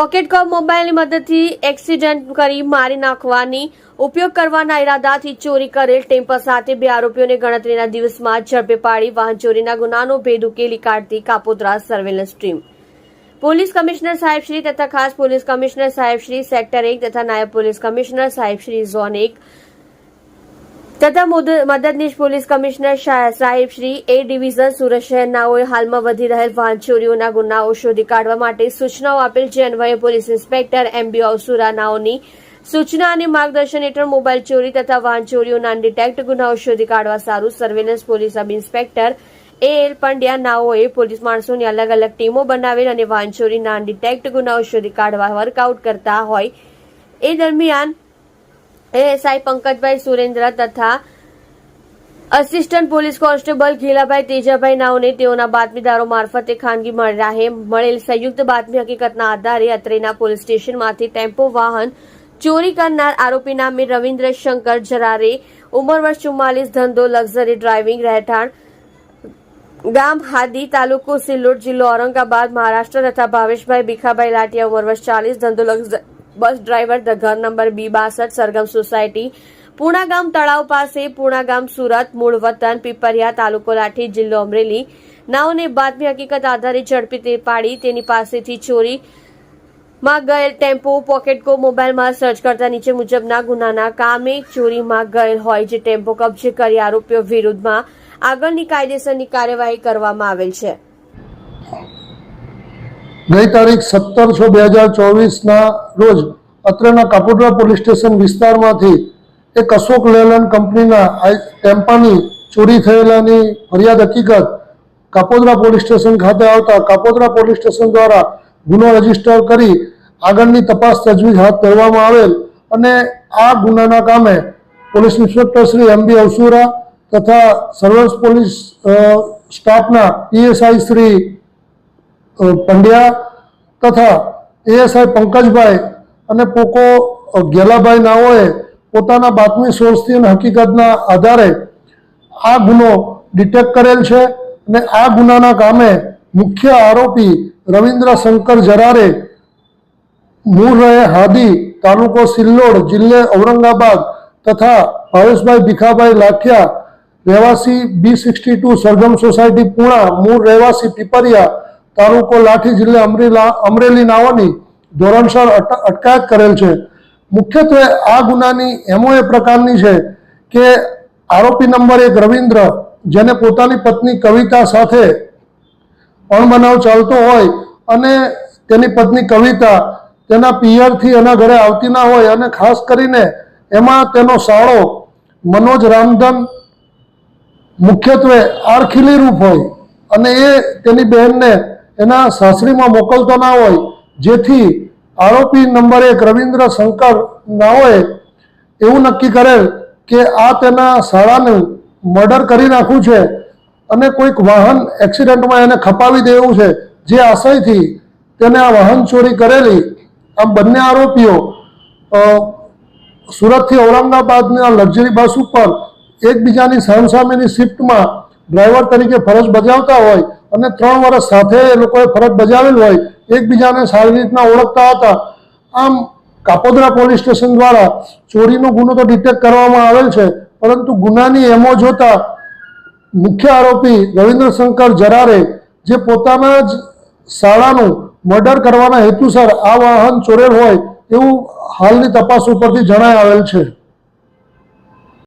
Pocket કોપ મોબાઈલની મદદથી accident કરી મારી નાખવાની, ઉપયોગ કરવાના ઇરાદાથી ચોરી કરેલ ટેમ્પર સાથે બે આરોપીઓને ગણતરીના દિવસમાં ઝડપે પાડી વાહન ચોરીના ગુનાનો ભેદ ઉકેલી કાઢતી Kapodra surveillance team police commissioner સાહેબશ્રી તથા ખાસ પોલીસ કમિશનર સાહેબશ્રી સેક્ટર એક તથા નાયબ પોલીસ કમિશનર સાહેબશ્રી ઝોન એક તથા મુદ- મદદનીશ પોલીસ કમિશનર સાહેબ શ્રી એ ડિવિઝન સુરત શહેરનાઓએ હાલમાં વધી રહેલ વાહન ચોરીઓના ગુનાઓ શોધી કાઢવા માટે સૂચનાઓ આપેલ જે અન્વયે પોલીસ ઇન્સ્પેક્ટર એમ બી સૂચના અને માર્ગદર્શન હેઠળ મોબાઈલ ચોરી તથા વાહન ચોરીઓના અનડિટેક્ટ ગુનાઓ શોધી કાઢવા સારું surveillance police sub inspector A L Pandya નાઓએ police માણસોની અલગ અલગ ટીમો બનાવેલ અને વાહન ચોરીના અનડિટેક્ટ ગુનાઓ શોધી કાઢવા વર્કઆઉટ કરતા હોય. એ દરમિયાન એએસઆઈ પંકજભાઈ સુરેન્દ્ર તથા assistant police constable Ghilabhai Tejabhai નાઓને તેઓના બાતમીદારો મારફતે ખાનગી રાહે મળેલ સંયુક્ત બાતમી હકીકતના આધારે અત્રેના પોલીસ સ્ટેશનમાંથી ટેમ્પો, વાહન, ચોરી કરનાર આરોપી નામે રવિન્દ્ર શંકર જરારે ઉંમર વર્ષ ચુમ્માલીસ, ધંધો, લક્ઝરી ડ્રાઇવિંગ રહેઠાણ, ગામ હાદી તાલુકો સિલ્લોડ જિલ્લો ઔરંગાબાદ, મહારાષ્ટ્ર તથા ભાવેશભાઈ ભીખાભાઈ લાટિયા, ઉંમર વર્ષ ચાલીસ, ધંધો લક્ષ- બસ ડ્રાઈવર ધ ઘર નંબર બી બાસઠ, સરગમ સોસાયટી. પૂણાગામ તળાવ પાસે પૂણાગામ સુરત, મૂળ વતન, પીપરિયા તાલુકો લાઠી, જિલ્લો અમરેલી. નાઓને બાતમી હકીકત આધારે ઝડપી તે પાડી, તેની પાસેથી ચોરી માં ગયેલ ટેમ્પો પોકેટકો મોબાઈલમાં સર્ચ કરતા નીચે મુજબના ગુનાના કામે ચોરીમાં ગયેલ હોય જે ટેમ્પો કબજે કરી આરોપીઓ વિરુદ્ધમાં આગળની કાયદેસરની કાર્યવાહી કરવામાં આવેલ છે. ગઈ તારીખ સત્તર છ બે હજાર ચોવીસના રોજ અત્રેના કાપોદ્રા પોલીસ સ્ટેશન વિસ્તારમાંથી એક અશોક લેલન કંપનીના ટેમ્પાની ચોરી થયેલાની ફરિયાદ હકીકત કાપોદ્રા પોલીસ સ્ટેશન ખાતે આવતા કાપોદ્રા પોલીસ સ્ટેશન દ્વારા ગુનો રજિસ્ટર કરી આગળની તપાસ તજવીજ હાથ ધરવામાં આવેલ અને આ ગુનાના કામે police inspector Shri M B Avsura તથા સર્વેલન્સ પોલીસ સ્ટાફના પીએસઆઈ શ્રી પંડ્યા તથા એએસઆઈ પંકજભાઈ અને પોકો ગેલાભાઈ નાઓએ પોતાના બાતમી સોર્સથી અને હકીકતના આધારે આ ગુનો ડિટેક્ટ કરેલ છે અને આ ગુનાના કામે મુખ્ય આરોપી રવિન્દ્ર શંકર જરારે મૂળ રહે હાદી, તાલુકો સિલ્લોડ, જિલ્લે ઔરંગાબાદ તથા ભાવેશભાઈ ભીખાભાઈ લાઠિયા, રહેવાસી B sixty two Sargam society, Puna, મૂળ રહેવાસી પીપરિયા તાલુકો લાઠી જિલ્લે અમરેલા અમરેલી નાઓની ધોરણસર અટકાયત કરેલ છે. મુખ્યત્વે આ ગુનાની એમો એ પ્રકારની છે કે આરોપી નંબર એક રવિન્દ્ર, જેને પોતાની પત્ની કવિતા સાથે અણબનાવ ચાલતો હોય અને તેની પત્ની કવિતા તેના પિયરથી એના ઘરે આવતી ના હોય અને ખાસ કરીને એમાં તેનો સાળો મનોજ રામધન મુખ્યત્વે આરખીલી રૂપ હોય અને એ તેની બહેનને એના સાસરીમાં મોકલતો ના હોય, જેથી આરોપી નંબર એક રવિન્દ્ર શંકર નાઓએ એવું નક્કી કરેલ કે આ તેના શાળાનું મર્ડર કરી નાખવું છે અને કોઈક વાહન એક્સિડન્ટમાં એને ખપાવી દેવું છે, જે આશયથી તેને આ વાહન ચોરી કરેલી આ બંને આરોપીઓ સુરતથી ઔરંગાબાદના લક્ઝરી બસ ઉપર એકબીજાની સામસામેની શિફ્ટમાં ડ્રાઈવર તરીકે ફરજ બજાવતા હોય અને ત્રણ વર્ષ સાથે એ લોકોએ ફરજ બજાવેલ હોય, એકબીજાને સારી રીતના ઓળખતા હતા. આમ કાપોદરા પોલીસ સ્ટેશન દ્વારા ચોરીનો ગુનો તો ડિટેક્ટ કરવામાં આવેલ છે, પરંતુ ગુનાની એમો જોતા મુખ્ય આરોપી રવિન્દ્ર શંકર જરારે જે પોતાના જ શાળાનું મર્ડર કરવાના હેતુસર આ વાહન ચોરેલ હોય એવું હાલની તપાસ ઉપરથી જણાય આવેલ છે.